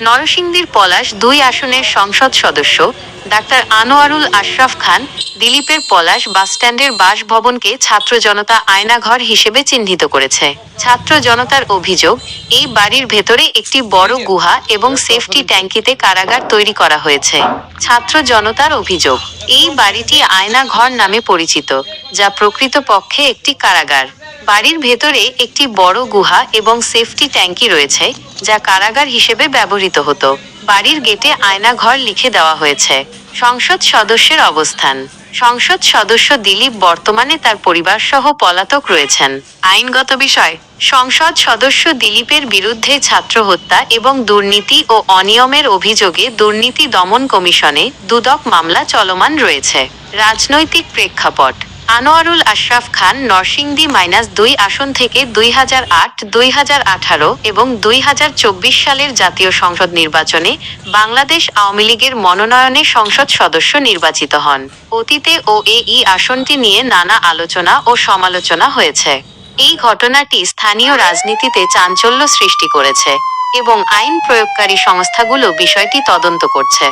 নরসিংদীর পলাশ দুই আসনের সংসদ সদস্য ডাক্তার আনোয়ারুল আশরাফ খান দিলীপের পলাশ বাসস্ট্যান্ডের বাসভবনকে ছাত্র জনতা আয়নাঘর হিসেবে চিহ্নিত করেছে। ছাত্র জনতার অভিযোগ, এই বাড়ির ভেতরে একটি বড় গুহা এবং সেফটি ট্যাঙ্কিতে কারাগার তৈরি করা হয়েছে। ছাত্র জনতার অভিযোগ, এই বাড়িটি আয়নাঘর নামে পরিচিত, যা প্রকৃতপক্ষে একটি কারাগার। বাড়ির ভেতরে একটি বড় গুহা এবং সেফটি ট্যাঙ্কি রয়েছে, যা কারাগার হিসেবে ব্যবহৃত হতো। বাড়ির গেটে আয়নাঘর লিখে দেওয়া হয়েছে। সংসদ সদস্যের অবস্থান। সংসদ সদস্য দিলীপ বর্তমানে তার পরিবার সহ পলাতক রয়েছেন। আইনগত বিষয়, সংসদ সদস্য দিলীপের বিরুদ্ধে ছাত্র হত্যা এবং দুর্নীতি ও অনিয়মের অভিযোগে দুর্নীতি দমন কমিশনে দুদক মামলা চলমান রয়েছে। রাজনৈতিক প্রেক্ষাপট আনোয়ারুল আশরাফ খান নরসিংদী মাইনাস দুই আসন থেকে দুই হাজার আট, দুই হাজার আঠারো এবং দুই হাজার চব্বিশ সালের জাতীয় সংসদ নির্বাচনে বাংলাদেশ আওয়ামী লীগের মনোনয়নে সংসদ সদস্য নির্বাচিত হন। অতীতে ও এই আসনটি নিয়ে নানা আলোচনা ও সমালোচনা হয়েছে। এই ঘটনাটি স্থানীয় রাজনীতিতে চাঞ্চল্য সৃষ্টি করেছে এবং আইন প্রয়োগকারী সংস্থাগুলো বিষয়টি তদন্ত করছে।